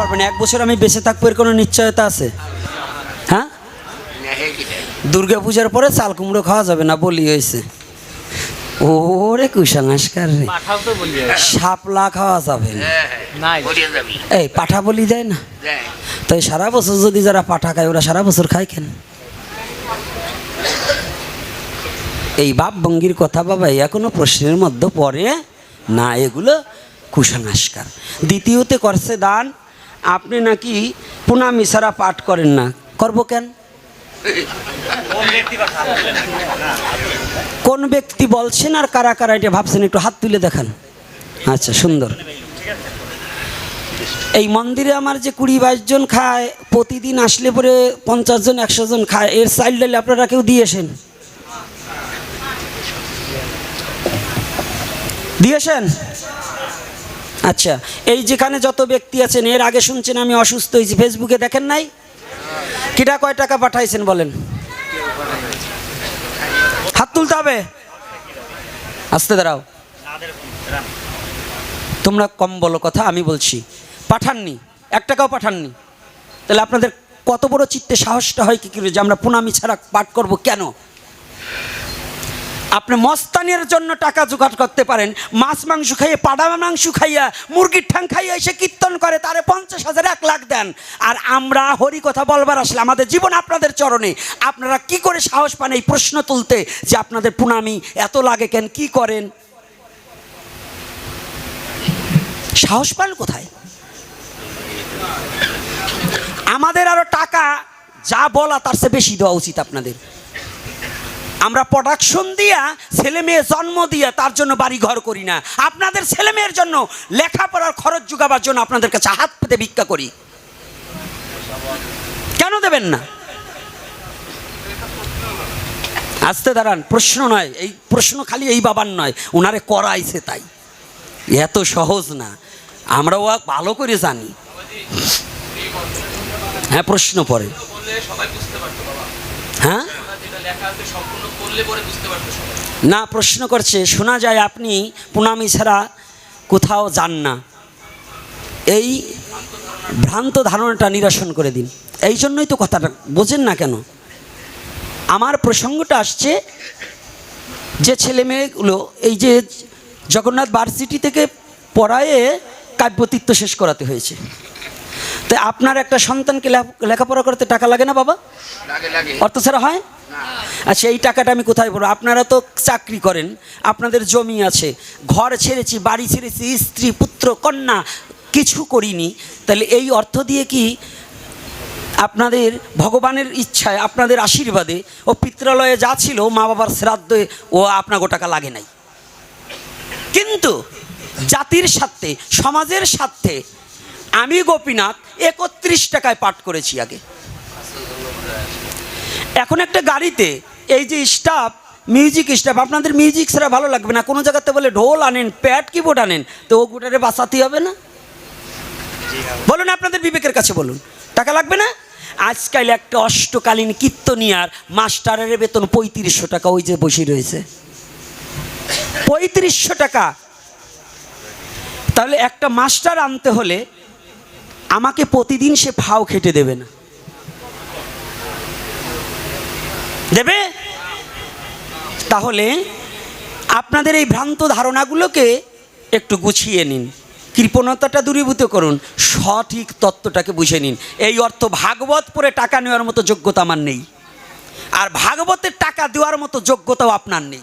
পারবেন এক বছর আমি বেঁচে থাকব এর কোনো নিশ্চয়তা আছে? হ্যাঁ? দুর্গা পূজার পরে চাল কুমড়ো খাওয়া যাবে না বলি হয়েছে। ওরে কুসংস্কার রে। পাঠাও শাপলা খাওয়া যাবে না। এই পাঠা বলি দেয় না? তো এই সারা বছর যদি যারা পাঠা খায় ওরা সারা বছর খায় কেন? এই বাপ ভঙ্গির কথা বাবা এখনও প্রশ্নের মধ্যে পড়ে না এগুলো কুসংস্কার। দ্বিতীয়তে করছে দান। আপনি নাকি পুনামি ছাড়া পাঠ করেন না। করব কেন? কোন ব্যক্তি বলছেন আর কারা কারা এটা ভাবছেন একটু হাত তুলে দেখান। আচ্ছা সুন্দর। এই মন্দিরে আমার যে কুড়ি বাইশ জন খায়, প্রতিদিন আসলে পরে পঞ্চাশ জন, একশো জন খায়, এর সাইড ডাইলে আপনারা কেউ দিয়েছেন দিয়েছেন আচ্ছা এই যেখানে যত ব্যক্তি আছেন, এর আগে শুনছেন আমি অসুস্থ হয়েছি ফেসবুকে দেখেন নাই? কিটা কয় টাকা পাঠাইছেন বলেন? হাত তুলতে হবে? আসতে দাঁড়াও। তোমরা কম বলো কথা, আমি বলছি। পাঠাননি, এক টাকাও পাঠাননি। তাহলে আপনাদের কত বড় চিত্তে সাহসটা হয় কি করে যে আমরা পুনামি ছাড়া পাঠ করব কেন? আপনি মস্তানের জন্য টাকা জোগাড় করতে পারেন। মাছ, মাংস খাইয়ে, পাড়া মাংস খাইয়া, মুরগির ঠ্যাং খাইয়া এসে কীর্তন করে, তারে পঞ্চাশ হাজার, এক লাখ দেন। আর আমরা হরি কথা বলবার আসলে আমাদের জীবন আপনাদের চরণে। আপনারা কি করে সাহস পান এই প্রশ্ন তুলতে যে আপনাদের পুনামি এত লাগে কেন, কি করেন? সাহস পান কোথায়? আমাদের আরও টাকা, যা বলা তার চেয়ে বেশি দেওয়া উচিত আপনাদের। আমরা প্রোডাকশন দিয়া ছেলে মেয়ে জন্ম দিয়া তার জন্য বাড়ি ঘর করি না। আপনাদের ছেলে মেয়ের জন্য লেখাপড়ার খরচ যোগাবার জন্য আপনাদের কাছে হাত পেতে ভিক্ষা করি। কেন দেবেন না? আসতে দাঁড়ান, প্রশ্ন নয়, এই প্রশ্ন খালি এই বাবার নয় ওনারে করাইছে তাই। এত সহজ না, আমরাও ভালো করে জানি। হ্যাঁ প্রশ্ন পরে। হ্যাঁ? না প্রশ্ন করছে শোনা যায় আপনি পুনামি ছাড়া কোথাও যান না। এই ভ্রান্ত ধারণাটা নিরসন করে দিন। এই জন্যই তো কথাটা বোঝেন না কেন? আমার প্রসঙ্গটা আসছে যে ছেলে মেয়েগুলো এই যে জগন্নাথ ভার্সিটি থেকে পড়ায়ে কাব্যতীত্ব শেষ করাতে হয়েছে। তো আপনার একটা সন্তানকে লেখাপড়া করতে টাকা লাগে না বাবা? অর্থ ছাড়া হয়? আচ্ছা এই টাকাটা আমি কোথায় বলব আপনারা তো চাকরি করেন, আপনাদের জমি আছে, ঘর ছেড়েছি, বাড়ি ছেড়েছি, স্ত্রী, পুত্র, কন্যা, কিছু করিনি, তাহলে এই অর্থ দিয়ে কি আপনাদের ভগবানের ইচ্ছায়, আপনাদের আশীর্বাদে, ও পিত্রালয়ে যা ছিল মা বাবার শ্রাদ্ধে ও আপনাকে টাকা লাগে নাই। কিন্তু জাতির স্বার্থে, সমাজের স্বার্থে, আমি গোপীনাথ একত্রিশ টাকায় পাঠ করেছি আগে। এখন একটা গাড়িতে এই যে স্টাফ মিউজিক স্টাফ আপনাদের মিউজিক ছাড়া ভালো লাগবে না। কোনো জায়গাতে বলে ঢোল আনেন, প্যাড কিবোর্ড আনেন, তো ও গোটারে বাঁচাতে হবে না? বলুন আপনাদের বিবেকের কাছে বলুন। টাকা লাগবে না? আজকাল একটা অষ্টকালীন কীর্তনিয়ার মাস্টারের বেতন পঁয়ত্রিশশো টাকা, ওই যে বসে রয়েছে। পঁয়ত্রিশশো টাকা। তাহলে একটা মাস্টার আনতে হলে আমাকে প্রতিদিন সে ফাও খেটে দেবে না। দেবে? তাহলে আপনাদের এই ভ্রান্ত ধারণাগুলোকে একটু গুছিয়ে নিন। কৃপণতাটা দূরীভূত করুন। সঠিক তত্ত্বটাকে বুঝে নিন। এই অর্থ ভাগবত পরে টাকা নেওয়ার মতো যোগ্যতা আমার নেই। আর ভাগবতের টাকা দেওয়ার মতো যোগ্যতাও আপনার নেই।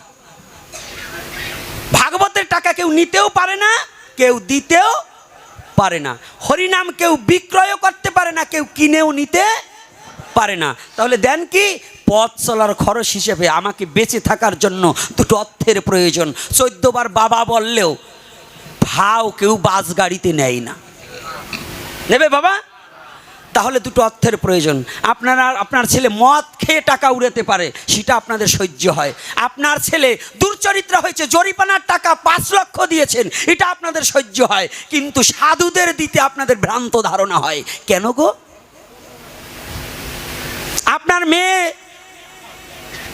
ভাগবতের টাকা কেউ নিতেও পারে না, কেউ দিতেও পারে না। হরিনাম কেউ বিক্রয়ও করতে পারে না, কেউ কিনেও নিতে পারে না। তাহলে দেন কি? পথ চলার খরচ হিসেবে আমাকে বেঁচে থাকার জন্য দুটো অর্থের প্রয়োজন। চোদ্দবার বাবা বললেও ভাও কেউ বাস গাড়িতে নেয় না। নেবে বাবা? তাহলে দুটো অর্থের প্রয়োজন। আপনারা, আপনার ছেলে মদ খেয়ে টাকা উড়াতে পারে, সেটা আপনাদের সহ্য হয়। আপনার ছেলে দুর্চরিত্র হয়েছে জরিপানার টাকা পাঁচ লক্ষ দিয়েছেন, এটা আপনাদের সহ্য হয়। কিন্তু সাধুদের দিতে আপনাদের ভ্রান্ত ধারণা হয়। কেন গো? আপনার মেয়ে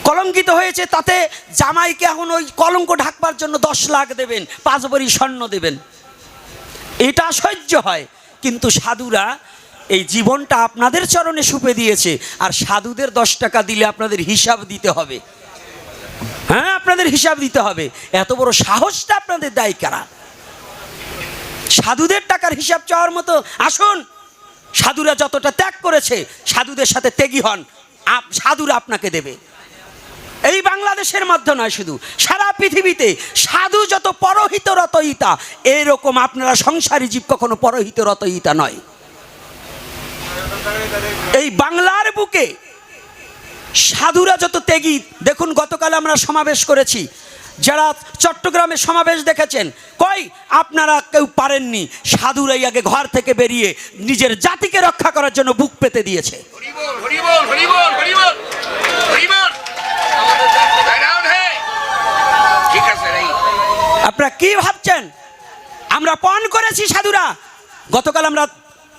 কলঙ্কিত হয়েছে, তাতে জামাইকে এখন ওই কলঙ্ক ঢাকবার জন্য দশ লাখ দেবেন, পাঁচ বড়ি স্বর্ণ দেবেন। এটা সহ্য হয়। কিন্তু সাধুরা এই জীবনটা আপনাদের চরণে সুপে দিয়েছে, আর সাধুদের দশ টাকা দিলে আপনাদের হিসাব দিতে হবে। হ্যাঁ আপনাদের হিসাব দিতে হবে। এত বড় সাহসটা আপনাদের দায়ী কারা? সাধুদের টাকার হিসাব চাওয়ার মতো, আসুন। সাধুরা যতটা ত্যাগ করেছে, সাধুদের সাথে ত্যাগী হন। সাধুরা আপনাকে দেবে। বাংলাদেশের মধ্যে নয় শুধু, সারা পৃথিবীতে সাধু যত পরহিত রতয়িতা এরকম আপনারা সংসারী জীব কখনো পরহিত রতয়িতা নয়। এই বাংলার বুকে সাধুরা যত ত্যাগী, দেখুন গতকাল আমরা সমাবেশ করেছি, যারা চট্টগ্রামে সমাবেশ দেখেছেন, কই, আপনারা কেউ পারেননি, সাধুরাই আগে ঘর থেকে বেরিয়ে নিজের জাতিকে রক্ষা করার জন্য বুক পেতে দিয়েছে। আপনারা কি ভাবছেন? আমরা পণ করেছি সাধুরা। গতকাল আমরা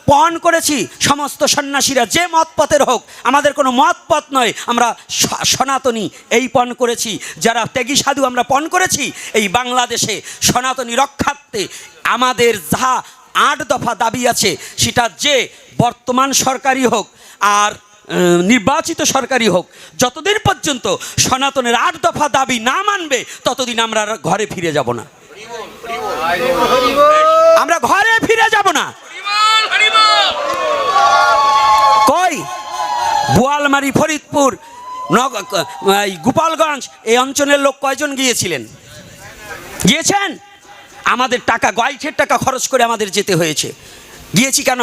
পণ করেছি সমস্ত সন্ন্যাসীরা, যে মত পথের হোক। আমাদের কোনো মত পথ নয়। আমরা সনাতনী এই পণ করেছি। যারা ত্যাগী সাধু আমরা পণ করেছি, এই বাংলাদেশে সনাতনী রক্ষার্থে আমাদের যাহা আট দফা দাবি আছে, সেটা যে বর্তমান সরকারি হোক আর নির্বাচিত সরকারি হোক, যতদিন পর্যন্ত সনাতনের আট দফা দাবি না মানবে, ততদিন আমরা ঘরে ফিরে যাব না। আমরা ঘরে ফিরে যাব না। কই? বোয়ালমারি ফরিদপুর গোপালগঞ্জ, এই অঞ্চলের লোক কয়জন গিয়েছিলেন? গিয়েছেন? আমাদের টাকা গয়ঠের টাকা খরচ করে আমাদের যেতে হয়েছে। গিয়েছি কেন?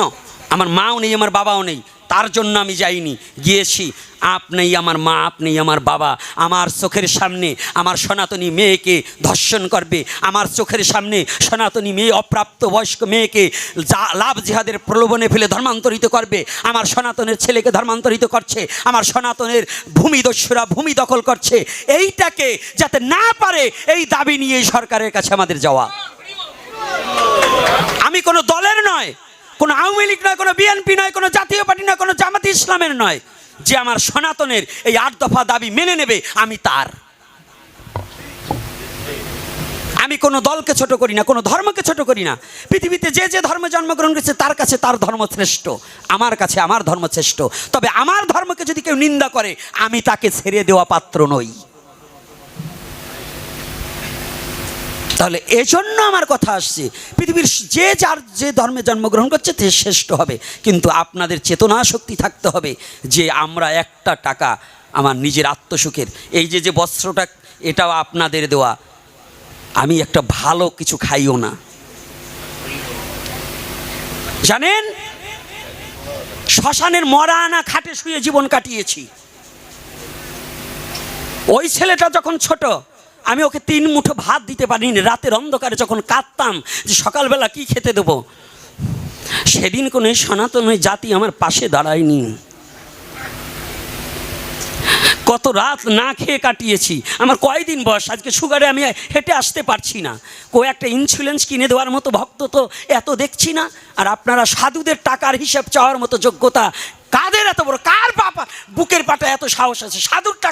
আমার মাও নেই, আমার বাবাও নেই। তার জন্য আমি যাইনি। গিয়েছি আপনি আমার মা আপনি আমার বাবা। আমার চোখের সামনে আমার সনাতনী মেয়েকে ধর্ষণ করবে। আমার চোখের সামনে সনাতনী মেয়ে, অপ্রাপ্ত বয়স্ক মেয়েকে যা লাভ জিহাদের প্রলোভনে ফেলে ধর্মান্তরিত করবে। আমার সনাতনের ছেলেকে ধর্মান্তরিত করছে। আমার সনাতনের ভূমিদস্যুরা ভূমি দখল করছে। এইটাকে যাতে না পারে, এই দাবি নিয়ে সরকারের কাছে আমাদের যাওয়া। আমি কোনো দলের নয়। কোনো আওয়ামী লীগ নয়, কোনো বিএনপি নয়, কোনো জাতীয় পার্টি নয়, কোনো জামাতি ইসলামের নয় যে আমার সনাতনের এই আট দফা দাবি মেনে নেবে, আমি তার। আমি কোনো দলকে ছোট করি না, কোনো ধর্মকে ছোট করি না। পৃথিবীতে যে যে ধর্মে জন্মগ্রহণ করেছে, তার কাছে তার ধর্ম শ্রেষ্ঠ, আমার কাছে আমার ধর্ম শ্রেষ্ঠ। তবে আমার ধর্মকে যদি কেউ নিন্দা করে, আমি তাকে ছেড়ে দেওয়া পাত্র নই। তাহলে এজন্য আমার কথা আসছে। পৃথিবীর যে যার যে ধর্মে জন্মগ্রহণ করছে, সে শ্রেষ্ঠ হবে। কিন্তু আপনাদের চেতনা শক্তি থাকতে হবে যে আমরা একটা টাকা আমার নিজের আত্মসুখের, এই যে যে বস্ত্রটা, এটাও আপনাদের দেওয়া। আমি একটা ভালো কিছু খাইও না। জানেন? শ্মশানের মরা আনা খাটে শুয়ে জীবন কাটিয়েছি। ওই ছেলেটা যখন ছোট আমি ওকে তিন মুঠো ভাত দিতে পারিনি। রাতের অন্ধকারে যখন কাঁদতাম যে সকালবেলা কি খেতে দেবো। সেদিন কোনো সনাতন জাতি আমার পাশে দাঁড়ায়নি। কত রাত না খেয়ে কাটিয়েছি। আমার কয়দিন বয়স? আজকে সুগারে আমি হেঁটে আসতে পারছি না। কো একটা ইন্স্যুরেন্স কিনে দেওয়ার মতো ভক্ত তো এত দেখছি না। আর আপনারা সাধুদের টাকার হিসাব চাওয়ার মতো যোগ্যতা কাদের এত বড়? কার বাবা বুকের পাটা এত সাহস আছে? সাধুর টাকা